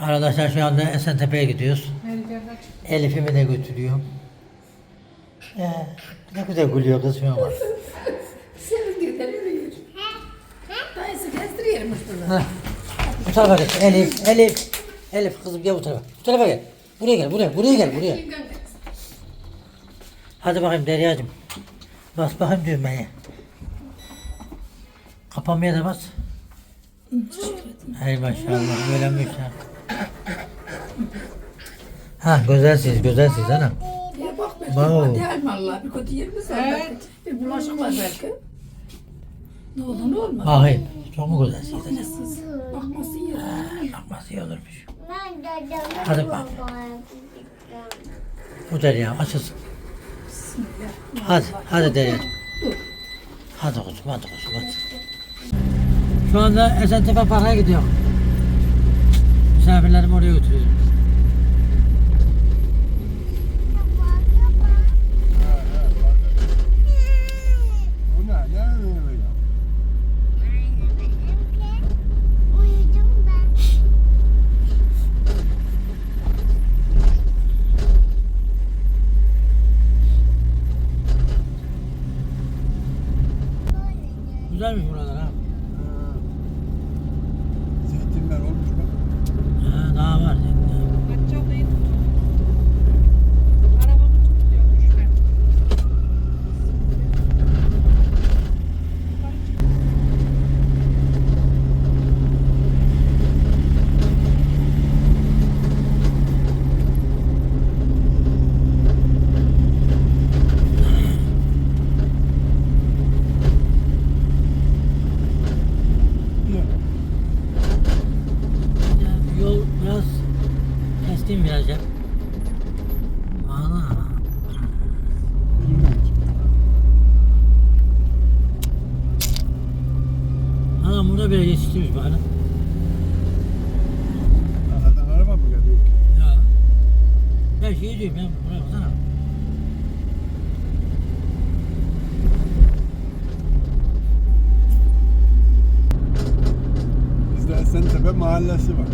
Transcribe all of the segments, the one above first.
Arkadaşlar şu anda Esentepe'ye gidiyoruz. Elif'imi de götürüyorum. Ee, ne güzel gülüyor kız şu an. Senin diyor yürüyor. Dayısı gezdiriyormuş bunu. Ha. Bu tarafa geç. Elif, Elif. Elif kızım gel bu tarafa. Bu tarafa gel. Buraya gel, buraya, buraya gel, buraya. Hadi bakayım Derya'cığım. Bas bakayım düğmeye. Kapanmaya da bas. Hay maşallah, öyle ha. Ha güzelsiniz, güzelsiniz hanım. Ya bak belki Wow. mi Allah bir kötü yerimiz var belki. Bir bulaşık var belki. Ne oldu ne olmadı. Bakayım, çok mu güzelsiniz? Siz bakması iyi. Bakması iyi olurmuş. Hadi bak. Bu Derya açılsın. Hadi, hadi Derya. Hadi kuzum, hadi kuzum, hadi. Şu anda Esentepe Park'a gidiyor. Misafirlerimi oraya götürüyorum. Bu ne? Ne öyle ya? Uyudum ben. Güzelmiş buralar ha. Zeytinler olmuş bak. Ha, daha var. Bahçeli'yi tut. Arabamı tut diyor düşme. Ya, Yol biraz kestim biraz ya. Ana. Anam burada bile yetiştirmiş bana. Arkadan araba mı geliyor? Ya. Ben şey diyorum ya buraya baksana. Bizde Esentepe mahallesi var.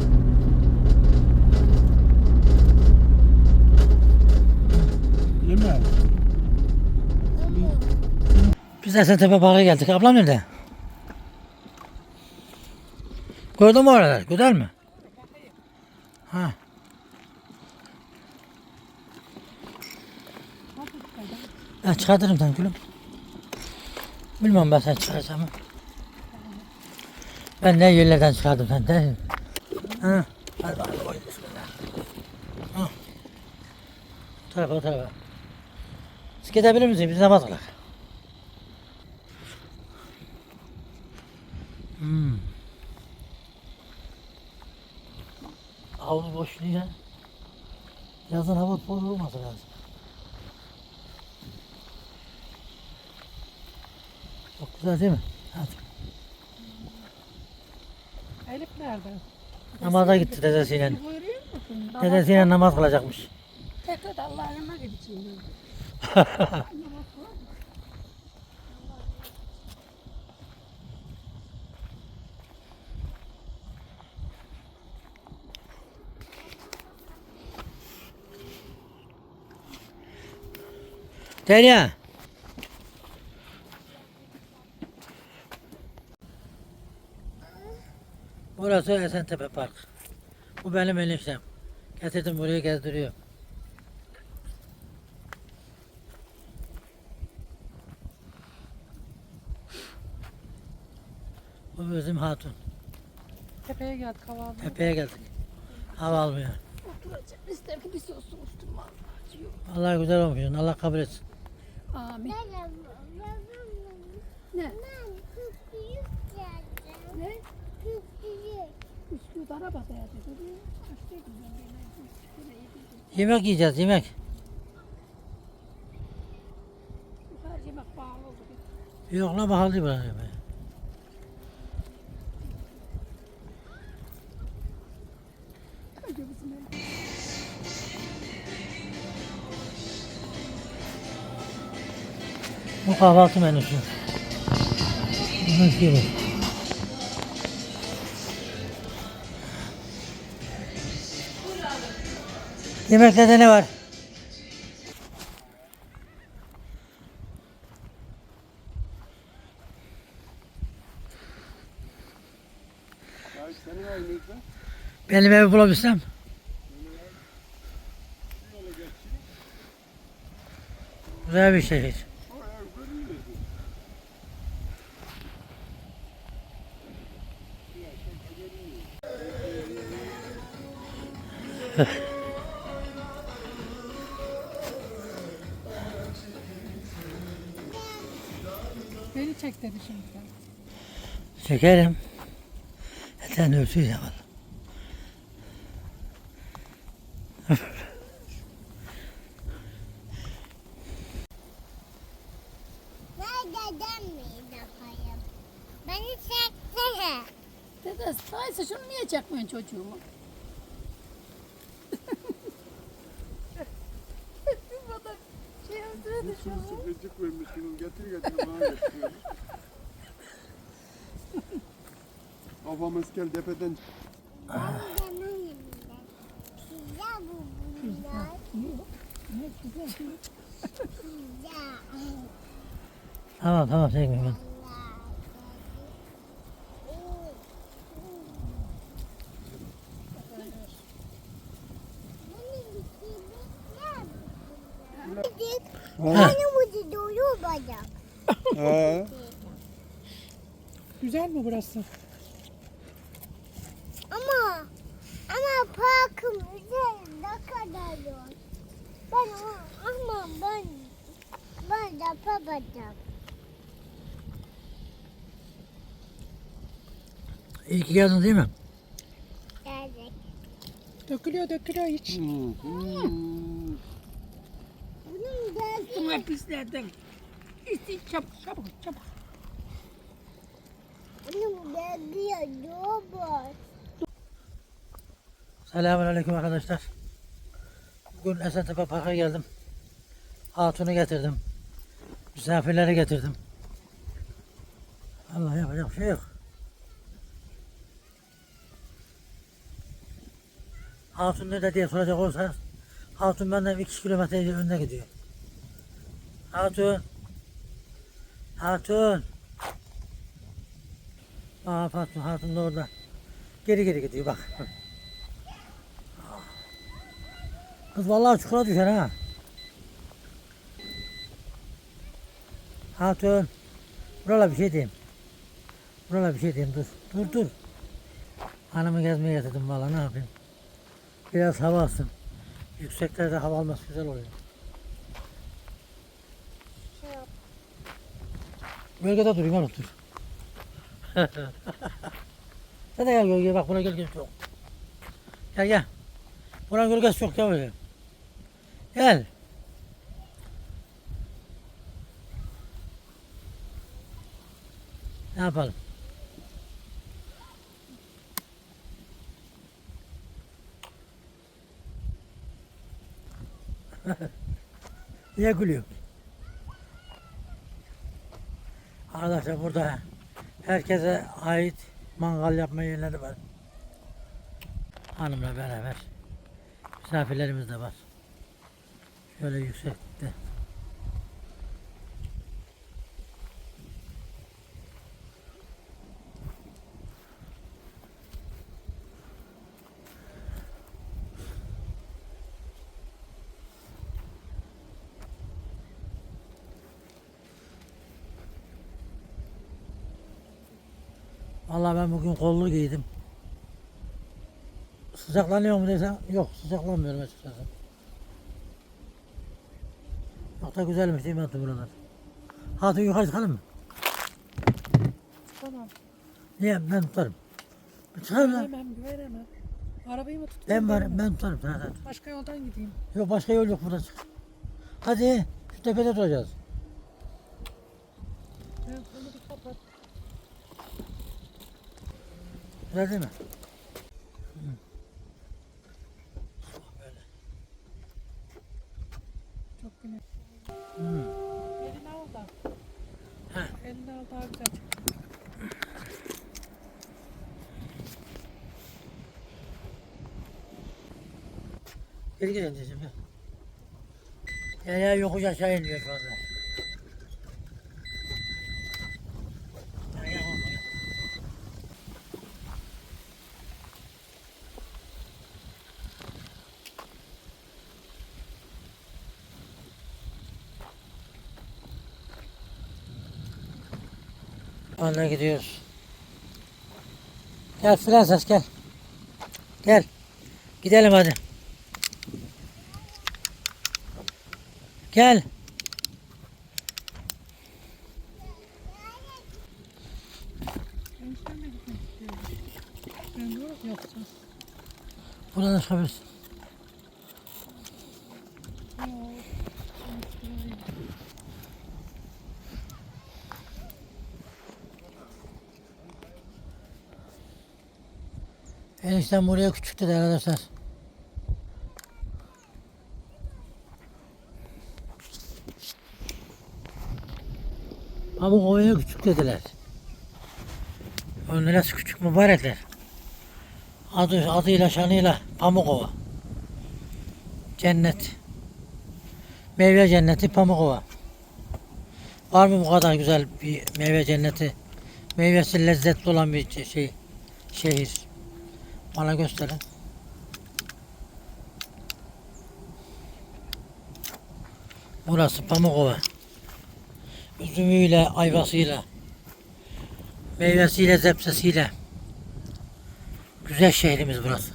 Yemeğe. Biz Esentepe Park'a geldik. Ablam nerede? Gördün mü oraları? Güzel mi? Ha. Ben çıkartırım sen gülüm. Bilmem ben sen çıkaracağım? Ben ne yerlerden çıkardım sen de. Ha. Hadi bakalım. oy, bismillah. Ha. O tarafa o tarafa. Siz gidebilir misiniz? Biz namaz kılar. Hmm. Havlu boş niye? Yazın hava boş olması lazım. Çok güzel değil mi? Hadi. Elif nerede? Namaza gitti dedesiyle. Buyuruyor musun? Dedesiyle namaz kılacakmış. Tekrar Allah'a emanet gideceğim. Derya. Burası Esentepe Park. Bu benim eniştem. Getirdim buraya gezdiriyor. Bu bizim hatun. Tepeye geldik kahvaltı. Tepeye geldik. Hava almıyor. Oturacağım. İster ki bir sos oluşturma. Acıyor. Allah güzel olmuş. Allah kabul etsin. Amin. Ne? Ne? Yemek yiyeceğiz yemek. Yemek pahalı. Yok la pahalı değil ev. Bu kahvaltı menüsü. Bunun gibi. Yemeklerde ne var? Benim evi bulabilsem. Güzel bir şehir. Beni çek dedi şimdi. Çekerim. Eten ölçüyü yapalım. Ben dedem mi yapayım? Beni çeksene. Dede sayısı şunu niye çekmiyorsun çocuğumu? Su gıcık vermişsiniz. Getir getir bana getiriyor. Babam eskel tepeden. Tamam tamam çekmiyorum ben. Benim ucu dolu bacak. Güzel mi burası? Ama ama parkım güzel ne kadar yol. Ben ama ben ben yapamadım. İyi ki geldin değil mi? Geldik. Dökülüyor dökülüyor hiç. Hmm. Buna pislerden. İsti çabuk çabuk çabuk. Selamun Aleyküm arkadaşlar. Bugün Esentepe Park'a geldim. Hatun'u getirdim. Misafirleri getirdim. Allah yapacak bir şey yok. Hatun nerede diye soracak olursa Hatun benden 2 kilometre önüne gidiyor. Hatun. Hatun. Aa Hatun, Hatun da orada. Geri geri gidiyor bak. Kız vallahi çukura düşer ha. Hatun. Burala bir şey diyeyim. Burala bir şey diyeyim dur. Dur dur. Hanımı gezmeye getirdim vallahi ne yapayım. Biraz hava alsın. Yükseklerde hava alması güzel oluyor. Gölgede durayım oğlum dur. Sen de gel gölgeye bak buraya gölgesi çok. Gel gel. Buranın gölgesi çok gel buraya. Gel. Ne yapalım? Niye gülüyor? Arkadaşlar burada herkese ait mangal yapma yerleri var. Hanımla beraber misafirlerimiz de var. Şöyle yüksekte. Vallahi ben bugün kollu giydim. Sıcaklanıyor mu desem yok sıcaklanmıyorum açıkçası. Çok da güzelmiş değil mi Hatun buralar? Hatun yukarı çıkalım mı? Tamam. Niye? Ben tutarım. Çıkarım lan. Güvenemem güvenemem. Arabayı mı tutayım? Ben varım ben tutarım. Sen, sen. Başka yoldan gideyim. Yok başka yol yok burada çık. Hadi şu tepede duracağız. Ben onu bir kapat. Güzel değil mi? Çok güneş. Hmm. Elini al da. Heh. Elini. Geri gidelim ya. Ya ya yokuş aşağı iniyor şu anda. Ya, ya, olma, ya. Anne gidiyoruz. Gel Prenses gel. Gel. Gidelim hadi. Gel. Buradan çıkabilirsin. Enişten buraya küçük dedi arkadaşlar. Ama ovaya küçük dediler. O neresi küçük mübarekler. Adı, adıyla şanıyla Pamukova. Cennet. Meyve cenneti Pamukova. Var mı bu kadar güzel bir meyve cenneti? Meyvesi lezzetli olan bir şey, şehir. Bana gösterin. Burası Pamukova. Üzümüyle, ayvasıyla, meyvesiyle, zepsesiyle. Güzel şehrimiz burası.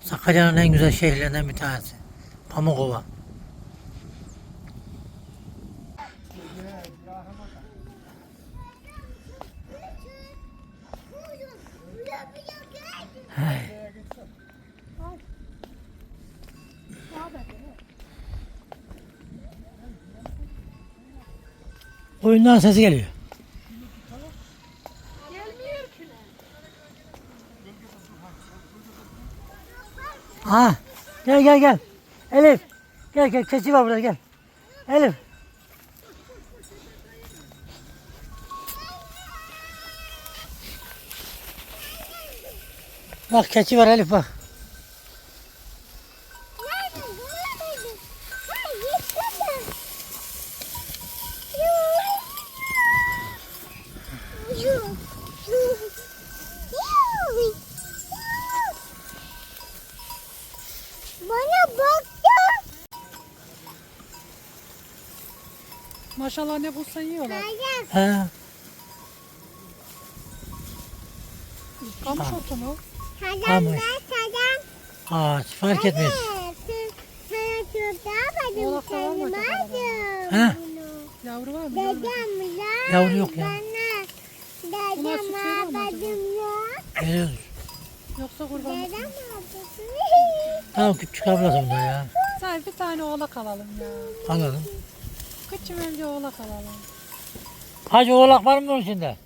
Sakarya'nın en güzel şehirlerinden bir tanesi. Pamukova. Oyundan sesi geliyor. Ha, gel gel gel. Elif. Gel gel keçi var burada gel. Elif. Bak keçi var Elif bak. Maşallah ne bulsa yiyorlar. Ha, Kamış otu mu? Salam. ağaç fark etmez. Ha? Yavru var mı? Dedem la. Yavru yok ya. Bunlar Dedem süt veriyor mu acaba? abadım yok. Veriyoruz. Yoksa kurban mı? Dedem abadım. Tamam küçük ablası bunda ya. Sen bir tane oğlak alalım ya. Alalım. Küçük önce oğlak alalım. Hacı oğlak var mı bunun içinde?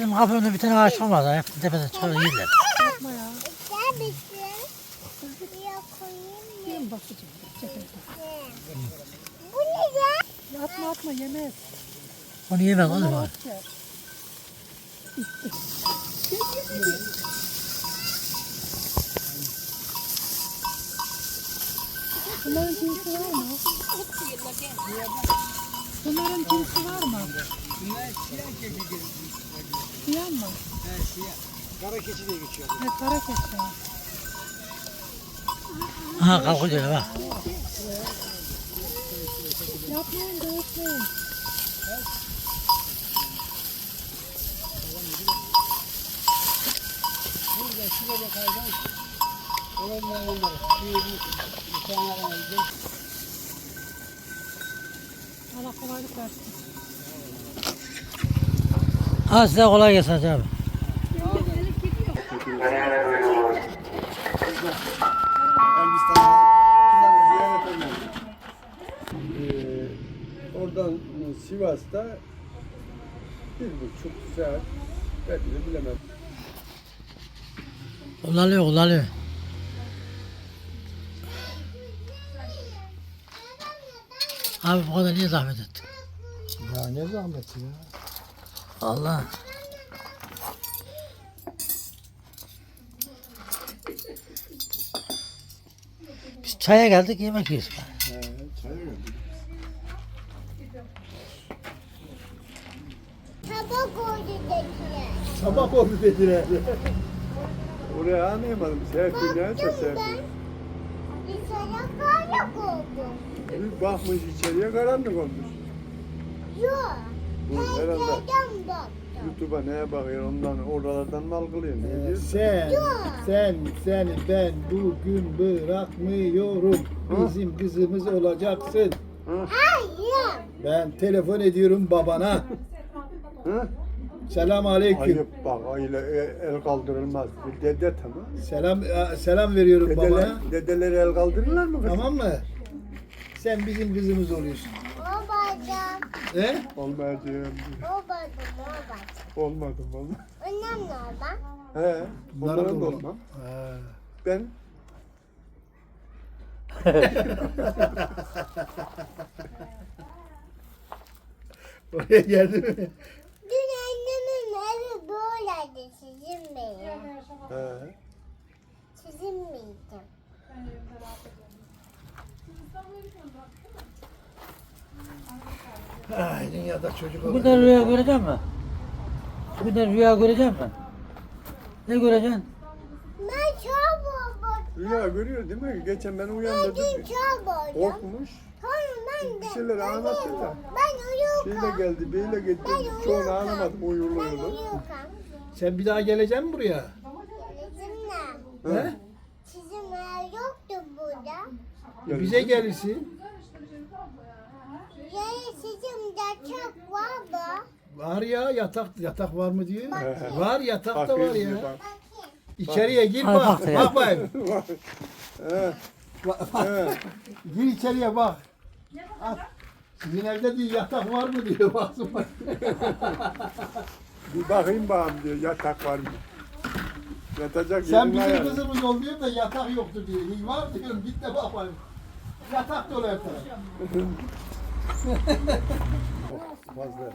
Benim kapımda bir tane ağaç da hep tepeden çıkar yerler. Yapma ya. Gel bitir. Buraya koyayım mı? Çekil. Bu ne ya? Atma atma yemez. Onu yemez oğlum. Bunlar yer. Bunların cinsi var mı? Bunların cinsi var mı? Siyah mı? Kara keçi diye geçiyor. Ne kara keçi. Ha kalkıyor bak. Yapmayın dövüşmeyin. Allah kolaylık versin. Ha size kolay gelsin Hacı abi. Ee, oradan Sivas'ta bir buçuk saat belki de bilemem. Kullanıyor kullanıyor. Abi bu kadar niye zahmet ettin? Ya ne zahmeti ya. Allah. Biz çaya geldik yemek yiyoruz. He. Sabah oldu dediler. Sabah oldu dediler. Oraya anlayamadım. Serpil ne yapacak Serpil? İçeriye karanlık oldu. Bir bakmış içeriye karanlık olmuş. Yok. Bu herhalde. YouTube'a neye bakıyor ondan oralardan mı algılıyor? Ne diyor? Sen, sen, seni ben bugün bırakmıyorum. Bizim kızımız olacaksın. Hayır. Ben telefon ediyorum babana. Selam aleyküm. Ayıp bak öyle e- el kaldırılmaz. Bir dede tamam. Selam e, selam veriyorum Dedeler, babana. dedeleri el kaldırırlar mı? Tamam mı? Sen bizim kızımız oluyorsun. Babacığım. He? Olmayacağım. Babacığım. Babacığım. Olmadım oğlum. Annem nerede? He. Bunlara da olmam. Ha. Ben Oraya geldi mi? Dün annemin evi böyleydi sizin benim. he. Sizin miydi? Ay dünyada çocuk olur. de rüya göreceğim mi? Bugün de rüya göreceğim mi? Ne göreceksin? Ben çok babacığım. Rüya görüyor değil mi? Geçen ben Ben uyandırdım. dün çok babacığım. Korkmuş. Sonra ben de. Bir şeyler anlatıyor da. Ben Şeyle uyurken. geldi, beyle gitti. Ben Çoğunu uyurken. anlamadım Ben uyurluyordu. uyurken. Sen bir daha geleceksin mi buraya? Sizinle. He? Sizin ev yoktu burada. Bize gelirsin. Çok var mı? Var ya yatak yatak var mı diyor. He. Var yatak da var Bakayım ya. bak. İçeriye gir bak. bak. Bak bakayım. He, Bak, bak. he. Gir içeriye bak. Al. Sizin evde diyor yatak var mı diyor. Baksın bak. Bir bakayım bakalım diyor yatak var mı? Yatacak Sen yerin bizim ayarı. kızımız ol diyor da yatak yoktu diyor. İyi var diyorum git de bak bakayım. Yatak dolu taraf. Fazla.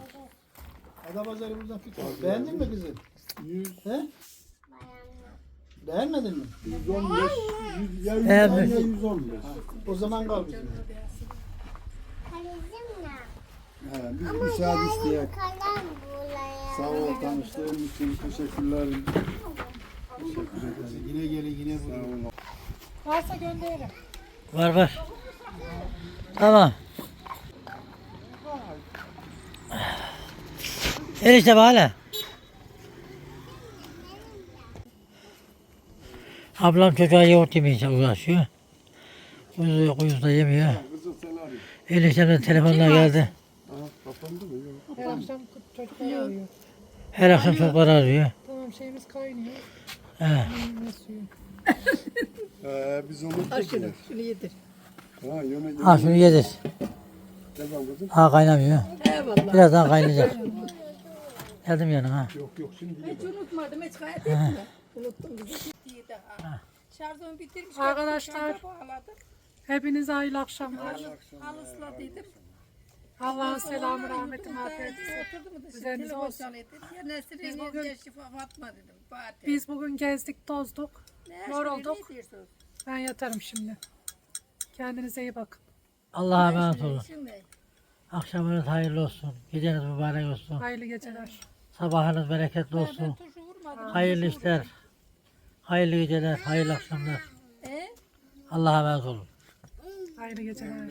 Adapazarı buradan fikir. Beğendin mi kızım? 100, He? Beğenmedin mi? 115, 100, ya 110 Beğenmiş. ya 115. O zaman kal bizim. He, biz müsaade isteyek. Sağ ol tanıştığım için teşekkürler. Yine gelin yine Sağ buraya. olun. Varsa gönderirim. Var var. Tamam. Enişte hala. Ablam çocuğa yoğurt yemeye uğraşıyor. Kuzu, kuzu da yemiyor. Eniştem de telefonla geldi. Her akşam çocuklar arıyor. Her akşam arıyor. Tamam şeyimiz kaynıyor. He. Ee, biz unuttuk bile. Şunu yedir. Ha, yöne, Ha şunu yedir. Kızım. Ha kaynamıyor. Eyvallah. Birazdan kaynayacak. Geldim yanına. Yok yok şimdi. Hiç unutmadım, hiç gayet etme. Unuttum bizi. Gittiği daha. Şarjımı bitirmiş. Arkadaşlar. şarja bağladım. Hepinize hayırlı akşamlar. Al ısladıydım. Allah'ın selamı rahmeti da şimdi Üzerinize telefon olsun. çalıyor. Dedi, Ya Nesrin bugün- ya şifa Fatma dedim. Fatih. Biz bugün gezdik tozduk. Ne yorulduk. ne diyorsun? Ben yatarım şimdi. Kendinize iyi bakın. Allah'a emanet olun. Şimdi Akşamınız hayırlı olsun. Geceniz mübarek olsun. Hayırlı geceler. Sabahınız bereketli olsun. Hayırlı işler. Hayırlı geceler. Hayırlı akşamlar. E? Allah'a emanet olun. Hayırlı geceler.